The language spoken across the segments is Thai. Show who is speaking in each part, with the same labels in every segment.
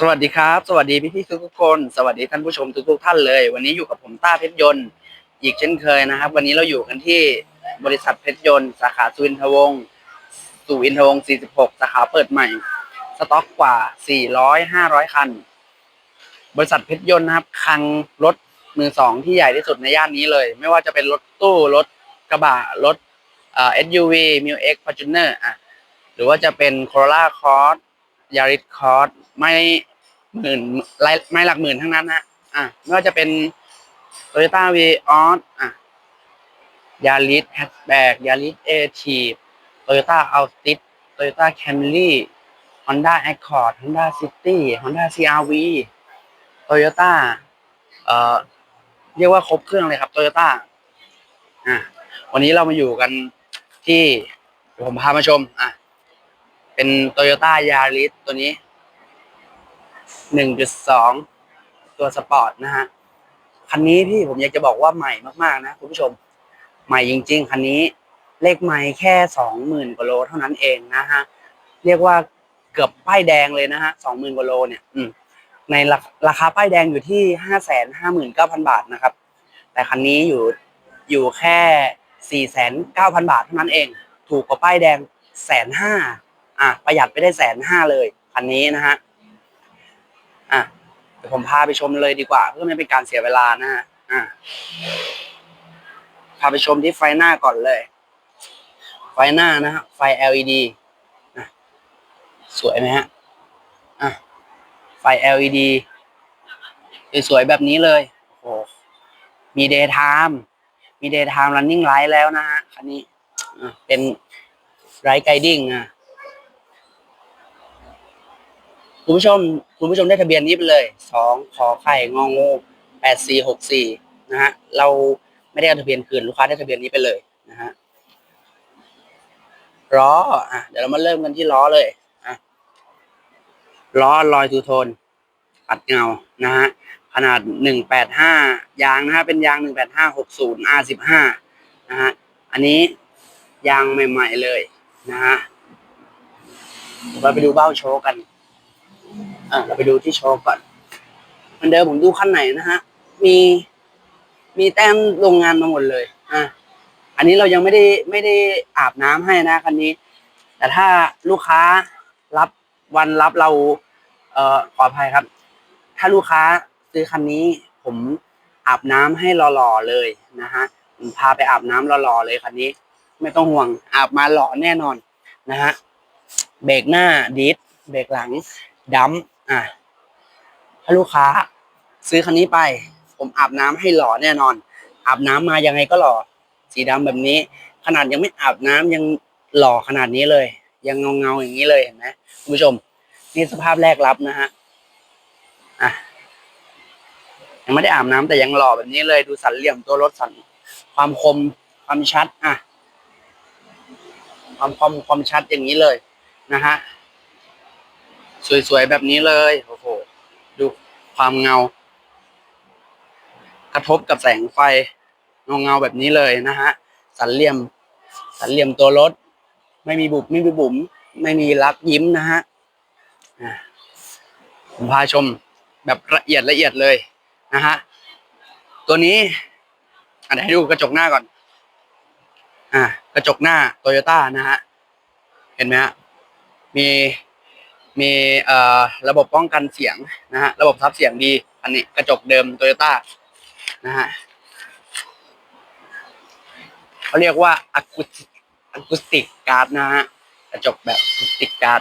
Speaker 1: สวัสดีครับ สวัสดีพี่พี่ทุกคน สวัสดีท่านผู้ชมทุกๆท่านเลย วันนี้อยู่กับผมต้าเพชรยนต์อีกเช่นเคยนะครับ วันนี้เราอยู่กันที่บริษัทเพชรยนต์สาขาสุวินทวงศ์สุวินทวงศ์46 สาขาเปิดใหม่ สต็อกกว่า 400 500 คัน บริษัทเพชรยนต์นะครับคลังรถมือสองที่ใหญ่ที่สุดในย่านนี้เลย ไม่ว่าจะเป็นรถตู้รถกระบะรถเอ่อ SUV m i l X Fortuner อะหรือว่าจะเป็น Corolla Cross ยาริสคอร์สไม่หมื่นไม่หลักหมื่นทั้งนั้นฮะอะไม่ว่าจะเป็นโตโยต้าวีออสอะยาริสแฮชแบ็กยาริสเอทีฟโตโยต้าอัลติสโตโยต้าแคมรี่ฮอนด้าแอคคอร์ดฮอนด้าซิตี้ฮอนด้าซีอาร์วีโตโยต้าเอ่อเรียกว่าครบเครื่องเลยครับโตโยต้าอะวันนี้เรามาอยู่กันที่ผมพามาชม อะ เป็น Toyota Yaris ตัวนี้1.2ตัวสปอร์ตนะฮะ คันนี้พี่ผมอยากจะบอกว่าใหม่มากๆนะคุณผู้ชม ใหม่จริง ๆ คันนี้เลขไม่แค่สองหมื่นกว่าโลเท่านั้นเองนะฮะ เรียกว่าเกือบป้ายแดงเลยนะฮะสองหมื่นกว่าโลเนี่ย อืมในราราคาป้ายแดงอยู่ที่ห้าแสนห้าหมื่นเก้าพันบาทนะครับ แต่คันนี้อยู่อยู่แค่สี่แสนเก้าพันบาทเท่านั้นเอง ถูกกว่าป้ายแดงแสนห้า อะประหยัดไปได้แสนห้าเลยคันนี้นะฮะอะเดี๋ยวผมพาไปชมเลยดีกว่า เพื่อไม่เป็นการเสียเวลานะฮะอะพาไปชมที่ไฟหน้าก่อนเลย ไฟหน้านะฮะไฟ LED อะสวยไหมฮะอะไฟ LED สวยๆแบบนี้เลยโอ้โหมี daytime มี daytime running light แล้วนะฮะคันนี้เป็น right guiding อะ คุณผู้ชมคุณผู้ชมได้ทะเบียนนี้ไปเลยสองขอไข่งองูแปดสี่หกสี่นะฮะเราไม่ได้เอาทะเบียนคืนลูกค้าได้ทะเบียนนี้ไปเลยนะฮะล้ออะเดี๋ยวเรามาเริ่มกันที่ล้อเลยอะล้อลอยทูโทนปัดเงานะฮะขนาดหนึ่งแปดห้ายางนะฮะเป็นยางหนึ่งแปดห้าหกศูนย์ R สิบห้านะฮะอันนี้ยางใหม่ ๆเลยนะฮะเราไปดูเบ้าโชว์กัน อะเราไปดูที่โชว์ก่อนเหมันเดิมผมดูคันไหนนะฮะ มีมีแต้มโรงงานมาหมดเลย อะอันนี้เรายังไม่ได้ไม่ได้อาบน้ำให้นะคันนี้ แต่ถ้าลูกค้ารับวันรับเรา เอ่อขออภัยครับ ถ้าลูกค้าซื้อคันนี้ ผมอาบน้ำให้หล่อๆเลยนะฮะผมพาไปอาบน้ำหล่อๆเลยคันนี้ ไม่ต้องห่วงอาบมาหล่อแน่นอนนะฮะเบรกหน้าดิสเบรกหลังดัม อะถ้าลูกค้า ซื้อคันนี้ไป ผมอาบน้ำให้หล่อแน่นอน อาบน้ำมายังไงก็หล่อ สีดำแบบนี้ ขนาดยังไม่อาบน้ำยังหล่อขนาดนี้เลย ยังเงาเงาๆอย่างนี้เลยเห็นไหมคุณผู้ชม นี่สภาพแรกรับนะฮะอะยังไม่ได้อาบน้ำแต่ยังหล่อแบบนี้เลยดูสันเหลี่ยมตัวรถสันความคมความชัดอะความคมความชัดอย่างนี้เลยนะฮะ สวยๆแบบนี้เลยโอ้โหดูความเงา กระทบกับแสงไฟเงาเงาๆแบบนี้เลยนะฮะสันเหลี่ยม สันเหลี่ยมตัวรถ ไม่มีบุบไม่มีบุ๋มไม่มีรักยิ้มนะฮะผมพาชมแบบละเอียดละเอียดเลยนะฮะตัวนี้อะเดี๋ยวให้ดูกระจกหน้าก่อน อะกระจกหน้าโตโยต้านะฮะ เห็นไหมฮะ มี มีระบบป้องกันเสียงนะฮะระบบซับเสียงดี อันนี้กระจกเดิมโตโยต้านะฮะเขาเรียกว่าอะคูสอะคูสติกการ์ดนะฮะกระจกแบบอะคูสติกการ์ด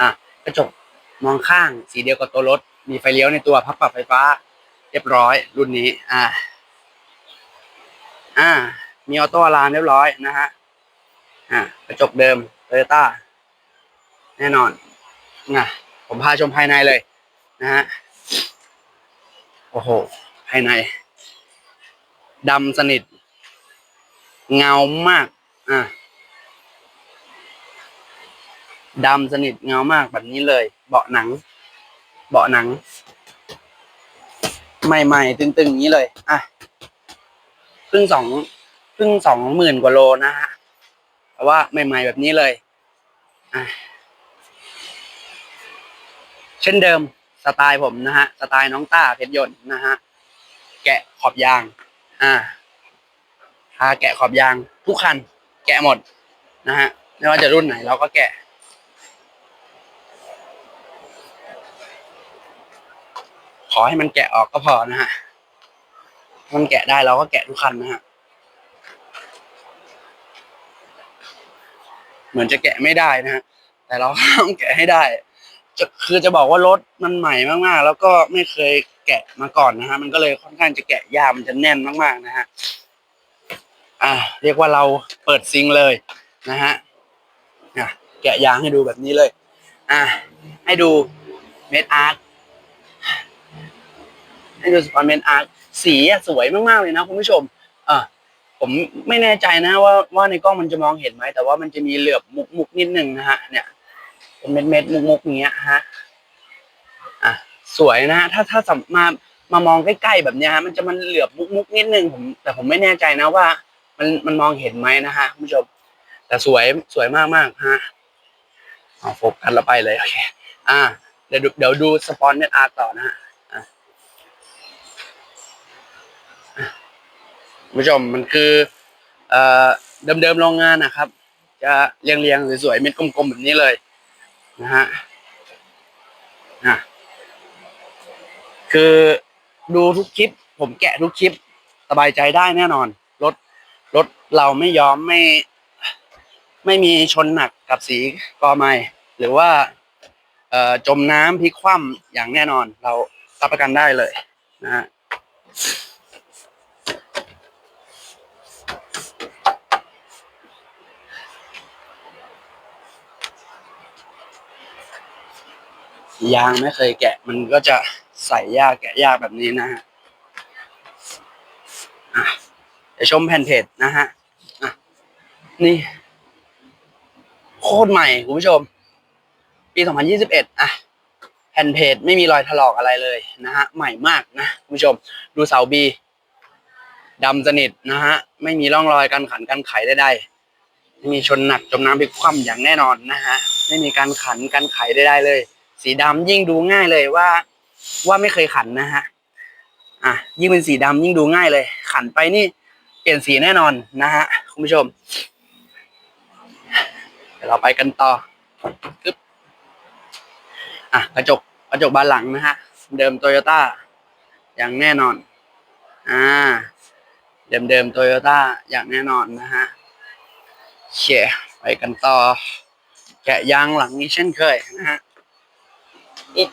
Speaker 1: อะกระจกมองข้างสีเดียวกับตัวรถ มีไฟเลี้ยวในตัวพับปรับไฟฟ้า เรียบร้อยรุ่นนี้ อ่า อ่า มีออโต้อะลามเรียบร้อยนะฮะ อ่ากระจกเดิมโตโยต้าแน่นอน นะผมพาชมภายในเลยนะฮะ โอ้โห ภายในดำสนิท เงามาก อะดำสนิทเงามากแบบนี้เลย เบาะหนัง เบาะหนัง ใหม่ๆ ตึงๆอย่างนี้เลย อะเพิ่งสองเพิ่งสองหมื่นกว่าโลนะฮะแต่ว่าใหม่ ๆ แบบนี้เลย อะ เช่นเดิมสไตล์ผมนะฮะสไตล์น้องต้าเพชรยนต์นะฮะแกะขอบยาง อ่าทาแกะขอบยาง ทุกคัน แกะหมดนะฮะไม่ว่าจะรุ่นไหนเราก็แกะขอให้มันแกะออกก็พอนะฮะมันแกะได้เราก็แกะทุกคันนะฮะ เหมือนจะแกะไม่ได้นะฮะ แต่เราต้องแกะให้ได้ จะคือจะบอกว่ารถมันใหม่มากๆ แล้วก็ไม่เคยแกะมาก่อนนะฮะ มันก็เลยค่อนข้างจะแกะยากมันจะแน่นมากๆนะฮะ อ่า เรียกว่าเราเปิดซิงเลยนะฮะอะแกะยางให้ดูแบบนี้เลย อะให้ดูเมดอาร์ตให้ดูสปอนเมดอาร์ตสีสวยมากๆเลยนะคุณผู้ชม อะผมไม่แน่ใจนะว่าว่าในกล้องมันจะมองเห็นไหมแต่ว่ามันจะมีเหลือบมุกมุกนิดนึงนะฮะเนี่ย เป็นเม็ดเม็ดมุกมุกเงี้ยฮะอะสวยนะถ้าถ้าสัมมามามองใกล้ๆแบบเนี้ยฮะมันจะมันเหลือบมุกมุกนิดนึงผมแต่ผมไม่แน่ใจนะว่า มันมันมองเห็นไหมนะฮะคุณผู้ชมแต่สวยสวยมากมากฮะเอาโฟกัสเราไปเลยโอเคอ่าเดี๋ยวเดี๋ยวดูสปอนเน็ตอาร์ต่อนะฮะอะอะคุณผู้ชมมันคือเอ่อเดิมๆโรงงานนะครับ จะเรียงๆสวยๆเม็ดกลมๆแบบนี้เลย นะฮะอะคือดูทุกคลิป ผมแกะทุกคลิป สบายใจได้แน่นอน รถรถเราไม่ยอมไม่ ไม่มีชนหนักกับสีกอไม้หรือว่าจมน้ำพลิกคว่ำอย่างแน่นอน เรารับประกันได้เลยนะฮะ ยางไม่เคยแกะ มันก็จะใส่ยากแกะยากแบบนี้นะฮะอะเดี๋ยวชมแผ่นเพจนะฮะะนี่ โคตรใหม่คุณผู้ชม ปี 2021 อะ แผ่นเพจไม่มีรอยถลอกอะไรเลยนะฮะ ใหม่มากนะคุณผู้ชม ดูเสาบีดำสนิทนะฮะ ไม่มีร่องรอยการขันการไขใดๆไม่มีชนหนักจมน้ำพลิกคว่ำอย่างแน่นอนนะฮะ ไม่มีการขันการไขใดๆเลย สีดำยิ่งดูง่ายเลยว่า ว่าไม่เคยขันนะฮะอะยิ่งเป็นสีดำยิ่งดูง่ายเลย ขันไปนี่เปลี่ยนสีแน่นอนนะฮะคุณผู้ชมเดี๋ยวเราไปกันต่อปึ๊บอะกระจกกระจกบานหลังนะฮะเดิมโตโยต้าอย่างแน่นอนอ่าเดิมเดิมโตโยต้าอย่างแน่นอนนะฮะเชี่ยไปกันต่อ แกะยางหลังนี้เช่นเคยนะฮะ อึ๊บ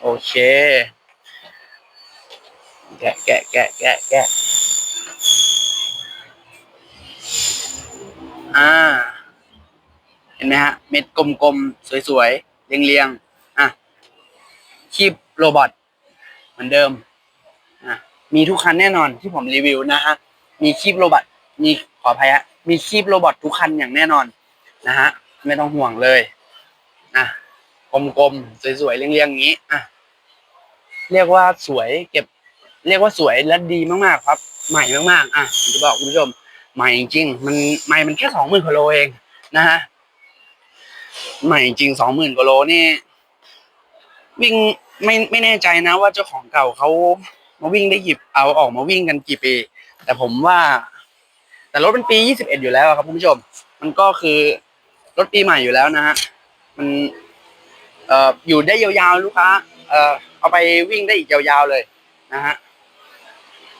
Speaker 1: โอเค แกะแกะแกะแกะแกะอ่า เห็นไหมฮะ เม็ดกลมๆ สวยๆ เรียงๆ อะ คีบโรบอทเหมือนเดิม อะ มีทุกคันแน่นอนที่ผมรีวิวนะฮะ มีคีบโรบอทมีขออภัยฮะ มีคีบโรบอททุกคันอย่างแน่นอนนะฮะ ไม่ต้องห่วงเลย ลมๆสวยๆเรียงๆอย่างนี้อะเรียกว่าสวยเก็บ เรียกว่าสวยและดีมากๆครับ ใหม่มากๆ อะผมจะบอกคุณผู้ชมใหม่จริงๆมันใหม่มันแค่สองหมื่นกว่าโลเองนะฮะใหม่จริงสองหมื่นกว่าโลนี่ วิ่งไม่ไม่แน่ใจนะ ว่าเจ้าของเก่าเขามาวิ่งได้หยิบเอาออกมาวิ่งกันกี่ปี แต่ผมว่า แต่รถเป็นปียี่สิบเอ็ดอยู่แล้วครับคุณผู้ชม มันก็คือรถปีใหม่อยู่แล้วนะฮะมัน เอ่ออยู่ได้ยาวๆลูกค้า เอ่อเอาไปวิ่งได้อีกยาวๆเลยนะฮะ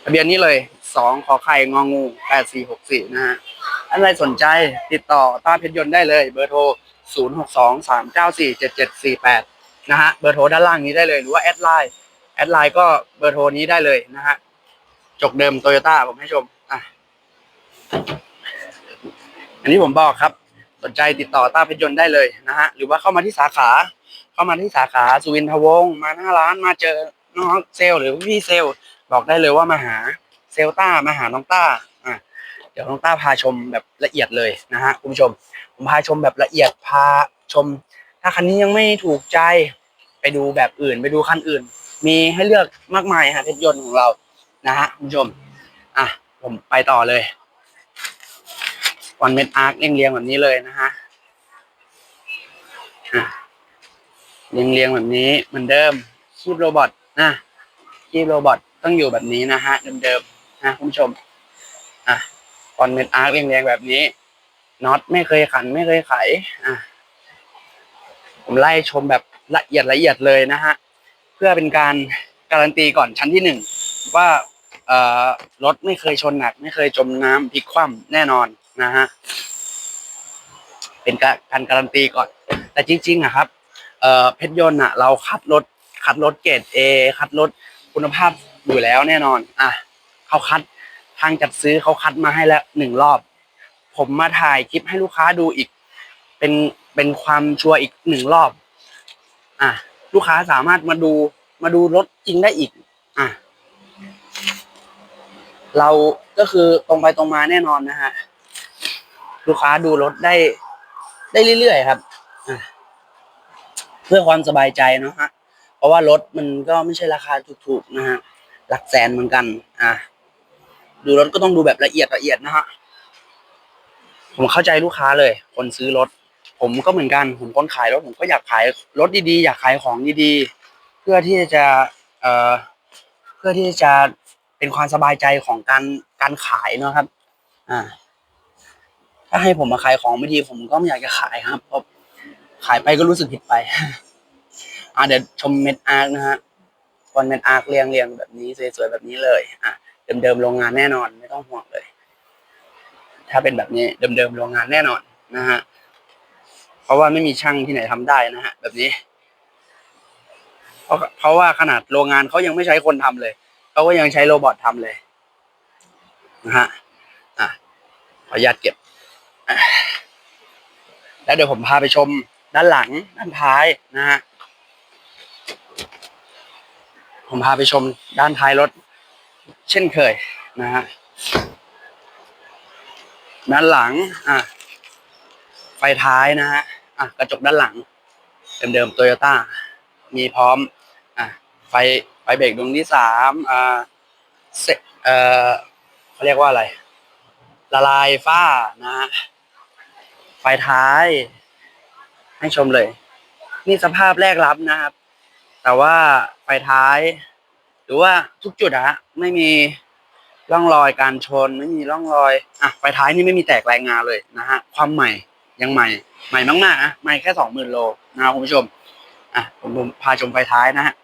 Speaker 1: ทะเบียนนี้เลยสองขอไข่งองูแปดสี่หกสี่นะฮะอันใดสนใจติดต่อต้าเพชรยนต์ได้เลย เบอร์โทรศูนย์หกสองสามเก้าสี่เจ็ดเจ็ดสี่แปดนะฮะเบอร์โทรด้านล่างนี้ได้เลย หรือว่าแอดไลน์แอดไลน์ก็เบอร์โทรนี้ได้เลยนะฮะจกเดิมโตโยต้าผมให้ชมอะอันนี้ผมบอกครับ สนใจติดต่อต้าเพชรยนต์ได้เลยนะฮะหรือว่าเข้ามาที่สาขา เข้ามาที่สาขาสุวินทวงศ์มาหน้าร้านมาเจอน้องเซลหรือพี่เซลบอกได้เลยว่ามาหาเซลต้ามาหาน้องต้าอะเดี๋ยวน้องต้าพาชมแบบละเอียดเลยนะฮะคุณผู้ชม ผมพาชมแบบละเอียดพาชม ถ้าคันนี้ยังไม่ถูกใจไปดูแบบอื่น ไปดูคันอื่น มีให้เลือกมากมายฮะเพชรยนต์ของเรานะฮะคุณผู้ชมอะผมไปต่อเลยวันเม็ดอาร์คเรียงๆแบบนี้เลยนะฮะอะ เรียงเรียงแบบนี้เหมือนเดิมคีบโรบอทนะคีบโรบอทต้องอยู่แบบนี้นะฮะเดิมๆนะคุณผู้ชมอะคอนเมนอาร์เรียงเรียงแบบนี้น็อตไม่เคยขันไม่เคยไขอะผมไล่ชมแบบละเอียดละเอียดเลยนะฮะเพื่อเป็นการการันตีก่อนชั้นที่หนึ่งว่าเอ่อรถไม่เคยชนหนัก ไม่เคยจมน้ำพลิกคว่ำแน่นอนนะฮะเป็นการการการันตีก่อน แต่จริงๆอะครับ เพชรยนต์อะเราคัดรถคัดรถเกรดเอคัดรถคุณภาพอยู่แล้วแน่นอน อะเขาคัดทางจัดซื้อเขาคัดมาให้แล้วหนึ่งรอบ ผมมาถ่ายคลิปให้ลูกค้าดูอีก เป็นเป็นความชัวร์อีกหนึ่งรอบ อะลูกค้าสามารถมาดูมาดูรถจริงได้อีก อะเราก็คือตรงไปตรงมาแน่นอนนะฮะ ลูกค้าดูรถได้ได้เรื่อยๆครับ เพื่อความสบายใจเนาะฮะเพราะว่ารถมันก็ไม่ใช่ราคาถูกๆนะฮะหลักแสนเหมือนกัน อะดูรถก็ต้องดูแบบละเอียดละเอียดนะฮะผมเข้าใจลูกค้าเลย คนซื้อรถ ผมก็เหมือนกัน ผมคนขายรถผมก็อยากขายรถดีๆ อยากขายของดีๆ เพื่อที่จะเอ่อเพื่อที่จะเป็นความสบายใจของการการขายเนาะครับ อ่า ถ้าให้ผมมาขายของไม่ดี ผมก็ไม่อยากจะขายครับเพราะ ขายไปก็รู้สึกผิดไป อ่าเดี๋ยวชมเม็ดอาร์คนะฮะคอนเม็ดอาร์คเรียงเรียงแบบนี้สวยๆแบบนี้เลย อะเดิมๆโรงงานแน่นอนไม่ต้องห่วงเลย ถ้าเป็นแบบนี้เดิมๆโรงงานแน่นอนนะฮะเพราะว่าไม่มีช่างที่ไหนทำได้นะฮะ แบบนี้ เพราะเพราะว่าขนาดโรงงานเขายังไม่ใช้คนทำเลยเขาก็ยังใช้โรบอททำเลยนะฮะอะขออนุญาตเก็บ แล้วเดี๋ยวผมพาไปชม ด้านหลังด้านท้ายนะฮะผมพาไปชมด้านท้ายรถ เช่นเคยนะฮะด้านหลังอะไฟท้ายนะฮะอะกระจกด้านหลัง เดิมๆโตโยต้ามีพร้อมอะไฟไฟเบรกดวงที่สามอ่าเซเอ่อเขาเรียกว่าอะไร ละลายฝ้านะฮะไฟท้าย ให้ชมเลย นี่สภาพแรกรับนะครับ แต่ว่าไฟท้าย หรือว่าทุกจุดอะฮะไม่มีร่องรอยการชน ไม่มีร่องรอยอะไฟท้ายนี่ไม่มีแตกรายงานเลยนะฮะความใหม่ยังใหม่ ใหม่มากๆนะใหม่แค่สองหมื่นโลนะครับคุณผู้ชมอะผมผมพาชมไฟท้ายนะฮะ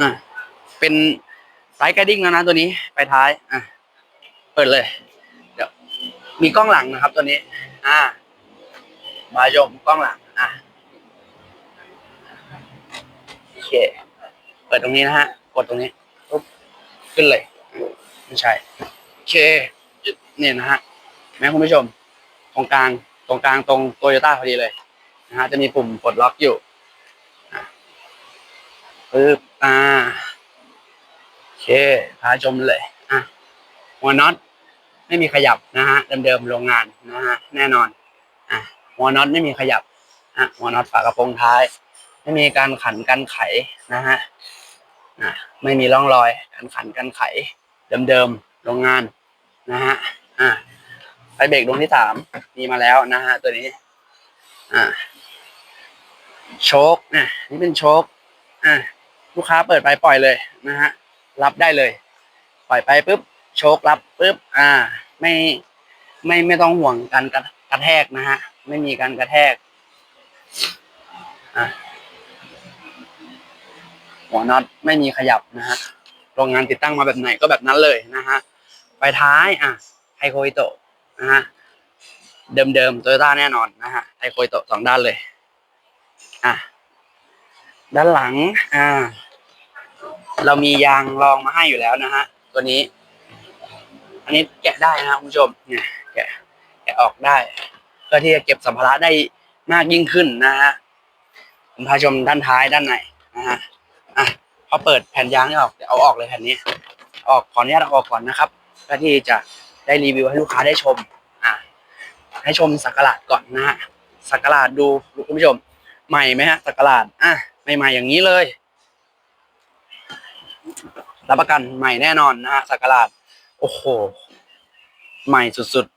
Speaker 1: อะเป็นไซส์ไกดิ้งแล้วนะตัวนี้ไฟท้ายอะเปิดเลย เดี๋ยวมีกล้องหลังนะครับตัวนี้ อ่า มาชมกล้องหลังอะโอเค เปิดตรงนี้นะฮะ กดตรงนี้ปุ๊บขึ้นเลย ไม่ใช่โอเคเนี่ยนะฮะแม่คุณผู้ชม ตรงกลางตรงกลางตรงโตโยต้าพอดีเลยนะฮะจะมีปุ่มกดล็อกอยู่ปึ๊บอ่าโอเคพาชมเลยอะหัวน็อตไม่มีขยับนะฮะเดิมๆโรงงานนะฮะแน่นอนอะ หัวน็อตไม่มีขยับอะหัวน็อตฝากระโปรงท้าย ไม่มีการขันกันไขนะฮะอะไม่มีร่องรอยการขันกันไข เดิมๆโรงงานนะฮะอะไฟเบรกดวงที่สามมีมาแล้วนะฮะตัวนี้อะโชคนะนี่เป็นโชคอะลูกค้าเปิดไปปล่อยเลยนะฮะรับได้เลย ปล่อยไปปุ๊บโชครับปุ๊บอ่า ไม่ไม่ไม่ต้องห่วงการกระ กระแทกนะฮะ ไม่มีการกระแทกอะหัวน็อตไม่มีขยับนะฮะโรงงานติดตั้งมาแบบไหนก็แบบนั้นเลยนะฮะไฟท้ายอะไฮโคอิโตะนะฮะเดิมๆโตโยต้าแน่นอนนะฮะไฮโคอิโตะสองด้านเลย อะด้านหลัง อ่า เรามียางรองมาให้อยู่แล้วนะฮะตัวนี้ อันนี้แกะได้นะครับคุณผู้ชมเนี่ย ออกได้เพื่อที่จะเก็บสัมภาระได้มากยิ่งขึ้นนะฮะผมพาชมด้านท้ายด้านในนะฮะอะพอเปิดแผ่นยางนี่ออกเดี๋ยวเอาออกเลยแผ่นนี้ ออกขออนุญาตเอาออกก่อนนะครับเพื่อที่จะได้รีวิวให้ลูกค้าได้ชมอะให้ชมสักการะก่อนนะฮะสักการะดูคุณผู้ชม ใหม่ไหมฮะสักการะอะใหม่ๆอย่างนี้เลยรับประกันใหม่แน่นอนนะฮะสักการะโอ้โห ใหม่สุดๆ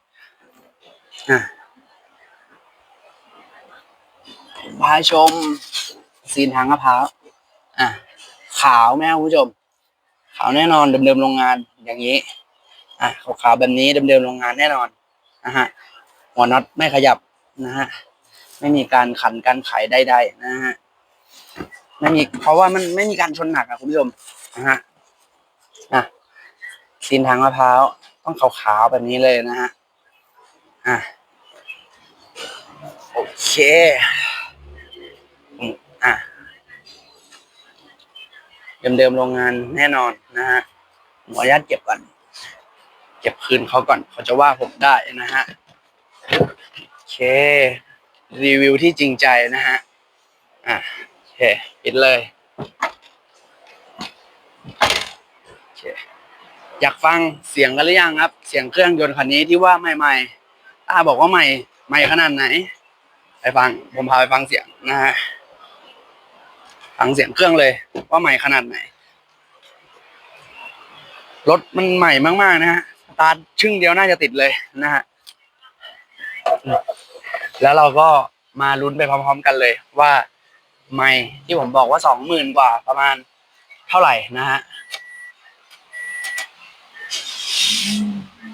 Speaker 1: พาชมโอ้โหซีนทางมะพร้าวอะ ขาวไหมครับคุณผู้ชม ขาวแน่นอนเดิมๆโรงงานอย่างนี้ อะขาวๆแบบนี้เดิมๆโรงงานแน่นอนนะฮะหัวน็อตไม่ขยับนะฮะไม่มีการขันการไขใดๆนะฮะไม่มีเพราะว่ามันไม่มีการชนหนักอะคุณผู้ชมนะฮะอะซีนทางมะพร้าวต้องขาวๆแบบนี้เลยนะฮะอะโอเคอืมอะเดิมๆโรงงานแน่นอนนะฮะขออนุญาตเก็บก่อนเก็บคืนเขาก่อนเขาจะว่าผมได้นะฮะโอเค รีวิวที่จริงใจนะฮะอะโอเคปิดเลยโอเคอยากฟังเสียงกันหรือยังครับ เสียงเครื่องยนต์คันนี้ที่ว่าใหม่ๆต้าบอกว่าใหม่ใหม่ขนาดไหน ไปฟังผมพาไปฟังเสียงนะฮะฟังเสียงเครื่องเลย ว่าใหม่ขนาดไหนรถมันใหม่มากๆนะฮะตาชึ่งเดียวน่าจะติดเลยนะฮะแล้วเราก็มาลุ้นไปพร้อม ๆ กันเลย ว่าไม่ที่ผมบอกว่าสองหมื่นกว่าประมาณเท่าไหร่นะฮะ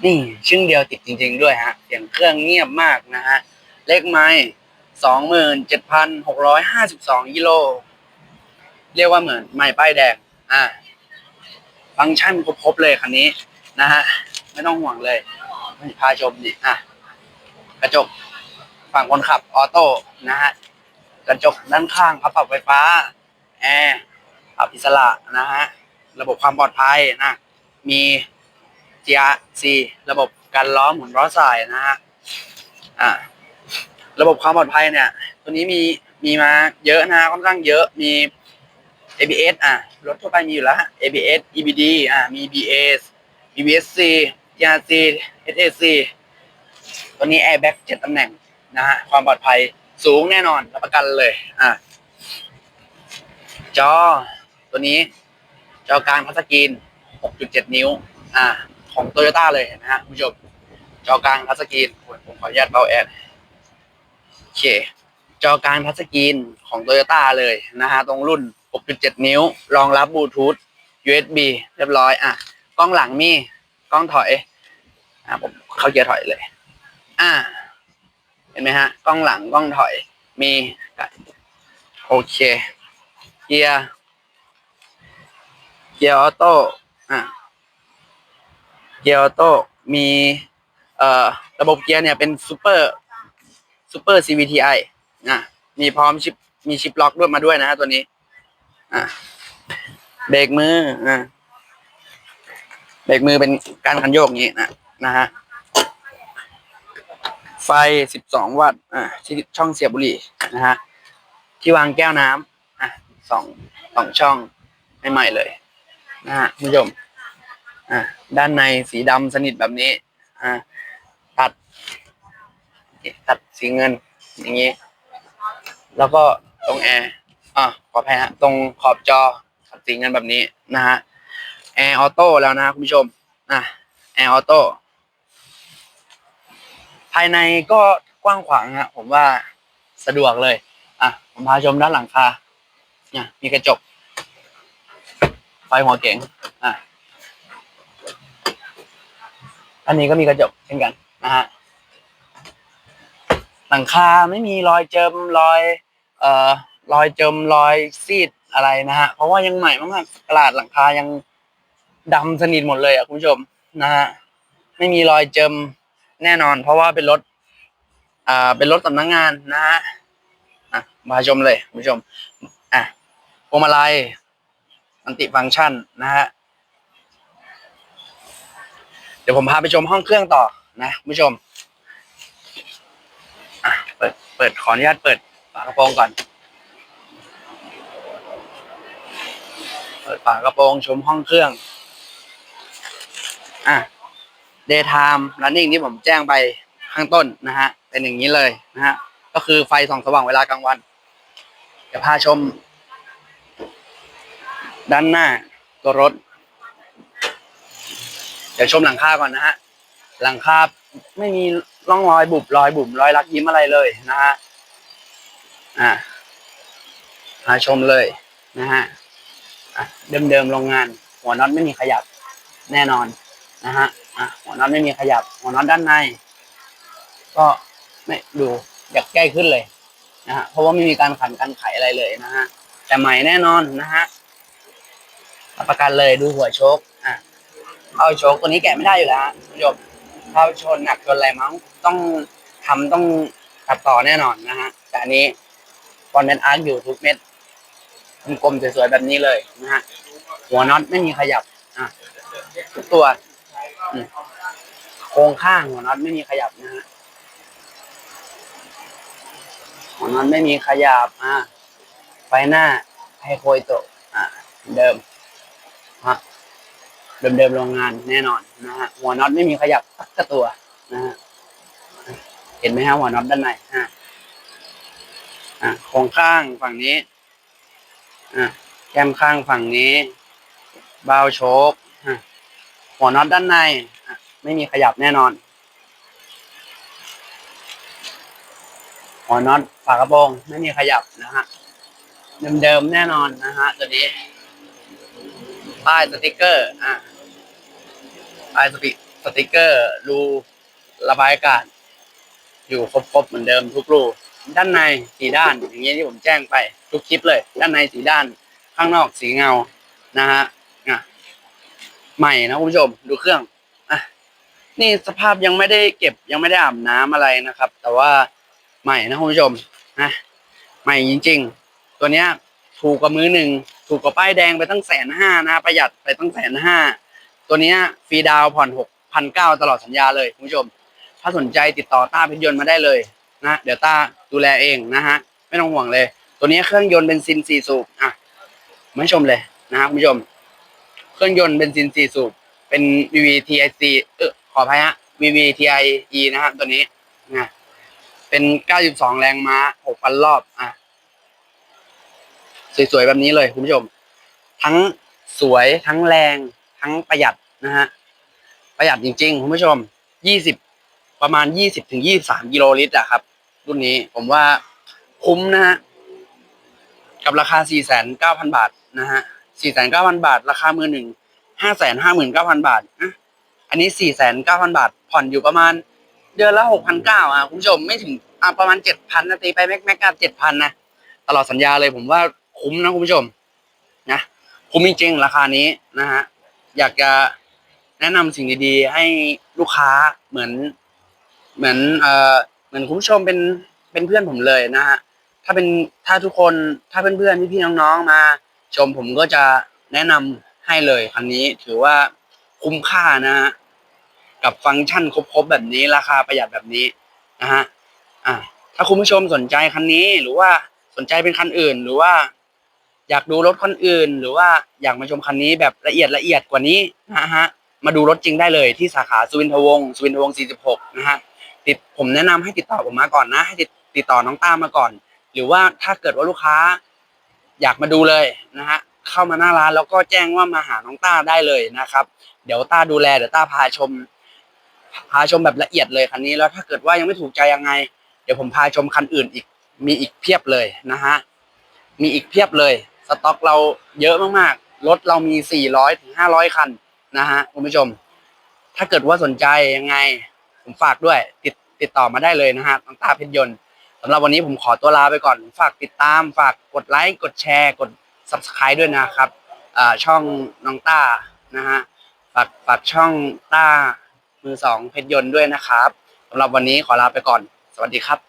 Speaker 1: นี่ชึ่งเดียวติดจริง ๆ ด้วยฮะเสียงเครื่องเงียบมากนะฮะเลขไม้ สองหมื่นเจ็ดพันหกร้อยห้าสิบสองกิโล เรียกว่าเหมือนไม้ป้ายแดง อ่า ฟังก์ชันครบๆเลยคันนี้นะฮะ ไม่ต้องห่วงเลย พาชมนี่อะ กระจกฝั่งคนขับออโต้นะฮะ กระจกด้านข้างพับปรับไฟฟ้า แอร์ปรับอิสระนะฮะ ระบบความปลอดภัยนะ มี GRC ระบบการล้อหมุนล้อสายนะฮะ อ่า ระบบความปลอดภัยเนี่ย ตัวนี้มีมีมาเยอะนะค่อนข้างเยอะมี ABS อะรถทั่วไปมีอยู่แล้วฮะ ABS EBD อะมี BS BBSC GRC SAC ตัวนี้ airbag เจ็ดตำแหน่งนะฮะความปลอดภัยสูงแน่นอนรับประกันเลย อะจอตัวนี้ จอกลางพัสกรีน 6.7 นิ้ว อ่า ของโตโยต้าเลยนะฮะคุณผู้ชมจอกลางพัสกีนผมขออนุญาตเบาแอดโอ เค จอกลางทัชสกรีนของโตโยต้าเลยนะฮะตรงรุ่น 6.7 นิ้ว รองรับบลูทูธ USB เรียบร้อยอะกล้องหลังมีกล้องถอยอะผมเข้าเกียร์ถอยเลย อ่า เห็นไหมฮะ กล้องหลังกล้องถอยมีโอเคเกียร์เกียร์ออโต้อะเกียร์ออโต้มีเอ่อระบบเกียร์เนี่ยเป็นซูเปอร์ ซูเปอร์ CVTi อะมีพร้อมชิปมีชิปล็อกด้วยมาด้วยนะฮะตัวนี้อะเบรกมืออะเบรกมือเป็นการคันโยกอย่างนี้นะนะฮะไฟ 12 วัตต์อะช่องเสียบบุหรี่นะฮะที่วางแก้วน้ำอะสองสองช่องใหม่ๆเลยนะฮะคุณผู้ชมอะด้านในสีดำสนิทแบบนี้อะตัด ตัดสีเงิน อย่างนี้ แล้วก็ตรงแอร์อะขออภัยฮะตรงขอบจอตัดสีเงินแบบนี้นะฮะแอร์ออโต้แล้วนะคุณผู้ชมอะแอร์ออโต้ภายในก็กว้างขวางฮะผมว่าสะดวกเลย อะ ผมพาชมด้านหลังคาเนี่ยมีกระจก ไฟหัวเก๋งอะอันนี้ก็มีกระจกเช่นกันนะฮะ หลังคาไม่มีรอยเจิมรอย เอ่อรอยเจิมรอยซีดอะไรนะฮะเพราะว่ายังใหม่มากๆกระดาษหลังคายังดำสนิทหมดเลยอะคุณผู้ชมนะฮะไม่มีรอยเจิมแน่นอน เพราะว่าเป็นรถอ่าเป็นรถสำนักงงานนะฮะอะมาชมเลยคุณผู้ชมอะพวงมาลัยมันติฟังก์ชันนะฮะเดี๋ยวผมพาไปชมห้องเครื่องต่อนะคุณผู้ชม เปิดขออนุญาตเปิดฝากระโปรงก่อน เปิดฝากระโปรงชมห้องเครื่อง อะ daytime running ที่ผมแจ้งไปข้างต้นนะฮะ เป็นอย่างนี้เลยนะฮะ ก็คือไฟส่องสว่างเวลากลางวัน เดี๋ยวพาชม ด้านหน้าตัวรถ เดี๋ยวชมหลังคาก่อนนะฮะ หลังคา ไม่มีร่องรอยบุบรอยบุ๋มรอยรักยิ้มอะไรเลยนะฮะอ่ามาชมเลยนะฮะอะเดิมๆโรงงาน หัวน็อตไม่มีขยับแน่นอนนะฮะอะหัวน็อตไม่มีขยับ หัวน็อตด้านใน ก็ไม่ดูอยากใกล้ขึ้นเลยนะฮะเพราะว่าไม่มีการขันการไขอะไรเลยนะฮะแต่ใหม่แน่นอนนะฮะรับประกันเลยดูหัวโชคอะเอาโชคตัวนี้แกะไม่ได้อยู่แล้วคุณผู้ชม ถ้าชนหนักชนอะไรมั้งต้องทำต้องตัดต่อแน่นอนนะฮะแต่อันนี้ฟอนเมนอาร์อยู่ทุกเม็ดกลมๆสวยๆแบบนี้เลยนะฮะหัวน็อตไม่มีขยับอะทุกตัวโครงข้างหัวน็อตไม่มีขยับนะฮะของนั้นไม่มีขยับอ่าไฟหน้าให้โคยโตะอ่าเดิมฮะ เดิมๆโรงงานแน่นอนนะฮะหัวน็อตไม่มีขยับสักตัวนะฮะเห็นไหมฮะหัวน็อตด้านในอ่าอ่าโครงข้างฝั่งนี้อ่าแก้มข้างฝั่งนี้เบาโชกหัวน็อตด้านในไม่มีขยับแน่นอน หัวน็อตฝากระโปรงไม่มีขยับนะฮะเดิมๆแน่นอนนะฮะตัวนี้ ป้ายสติกเกอร์อะป้ายสติสติกเกอร์รูระบายอากาศ อยู่ครบๆเหมือนเดิมทุกรูด้านในสีด้าน อย่างเงี้ยที่ผมแจ้งไป ทุกคลิปเลย ด้านในสีด้าน ข้างนอกสีเงานะฮะอะใหม่นะคุณผู้ชมดูเครื่องอะนี่สภาพยังไม่ได้เก็บยังไม่ได้อาบน้ำอะไรนะครับ แต่ว่าใหม่นะคุณผู้ชมนะใหม่จริง ๆ ตัวเนี้ย ถูกกว่ามือหนึ่งถูกกว่าป้ายแดงไปตั้งแสนห้านะประหยัดไปตั้งแสนห้าตัวนี้ฟรีดาวผ่อนหกพันเก้าตลอดสัญญาเลยคุณผู้ชม ถ้าสนใจติดต่อต้าเพชรยนต์มาได้เลยนะเดี๋ยวต้าดูแลเองนะฮะไม่ต้องห่วงเลย ตัวนี้เครื่องยนต์เบนซินสี่สูบอะมาชมเลยนะฮะคุณผู้ชม เครื่องยนต์เบนซินสี่สูบเป็น VVTIC เออขออภัยฮะ VVTIE นะฮะตัวนี้นะเป็น 92 แรงม้า 6,000 รอบ อะ สวยๆแบบนี้เลยคุณผู้ชม ทั้งสวยทั้งแรง ทั้งประหยัดนะฮะประหยัดจริงๆคุณผู้ชม20ประมาณ20ถึง23กิโลลิตรอะครับ รุ่นนี้ผมว่าคุ้มนะฮะกับราคา49,000บาทนะฮะ49,000บาท ราคามือหนึ่ง559,000บาทนะอันนี้49,000บาท ผ่อนอยู่ประมาณ เดือนละหกพันเก้าอะคุณผู้ชมไม่ถึงอะประมาณเจ็ดพันนาทีไปแม็กแม็กกับเจ็ดพันนะตลอดสัญญาเลยผมว่า คุ้มนะคุณผู้ชมนะคุ้มจริงๆราคานี้นะฮะอยากจะแนะนำสิ่งดีๆ ให้ลูกค้าเหมือน เหมือนเอ่อเหมือนคุณผู้ชมเป็นเป็นเพื่อนผมเลยนะฮะถ้าเป็นถ้าทุกคนถ้าเพื่อนๆพี่ๆน้องๆมา ชมผมก็จะแนะนำให้เลยคันนี้ถือว่าคุ้มค่านะฮะกับฟังก์ชันครบๆแบบนี้ราคาประหยัดแบบนี้นะฮะอ่าถ้าคุณผู้ชมสนใจคันนี้หรือว่าสนใจเป็นคันอื่นหรือว่า อยากดูรถคันอื่น หรือว่าอยากมาชมคันนี้แบบละเอียดละเอียดกว่านี้นะฮะมาดูรถจริงได้เลยที่สาขาสุวินทวงศ์สุวินทวงศ์ 46 นะฮะติดผมแนะนำให้ติดต่อผมมาก่อนนะ ให้ติดติดต่อน้องต้ามาก่อน หรือว่าถ้าเกิดว่าลูกค้า อยากมาดูเลยนะฮะเข้ามาหน้าร้านแล้วก็แจ้งว่ามาหาน้องต้าได้เลยนะครับ เดี๋ยวต้าดูแลเดี๋ยวต้าพาชม พาชมแบบละเอียดเลยคันนี้แล้วถ้าเกิดว่ายังไม่ถูกใจยังไง เดี๋ยวผมพาชมคันอื่นอีกมีอีกเพียบเลยนะฮะมีอีกเพียบเลย สต็อกเราเยอะมากๆ รถเรามี 400ถึง500 คันนะฮะคุณผู้ชม ถ้าเกิดว่าสนใจยังไง ผมฝากด้วยติดติดต่อมาได้เลยนะฮะน้องตาเพชรยนต์สำหรับวันนี้ผมขอตัวลาไปก่อน ฝากติดตาม ฝากกดไลค์ กดแชร์ กด subscribe ด้วยนะครับช่องน้องต้านะฮะฝากฝากช่องต้ามือสองเพชรยนต์ด้วยนะครับสำหรับวันนี้ขอลาไปก่อน สวัสดีครับ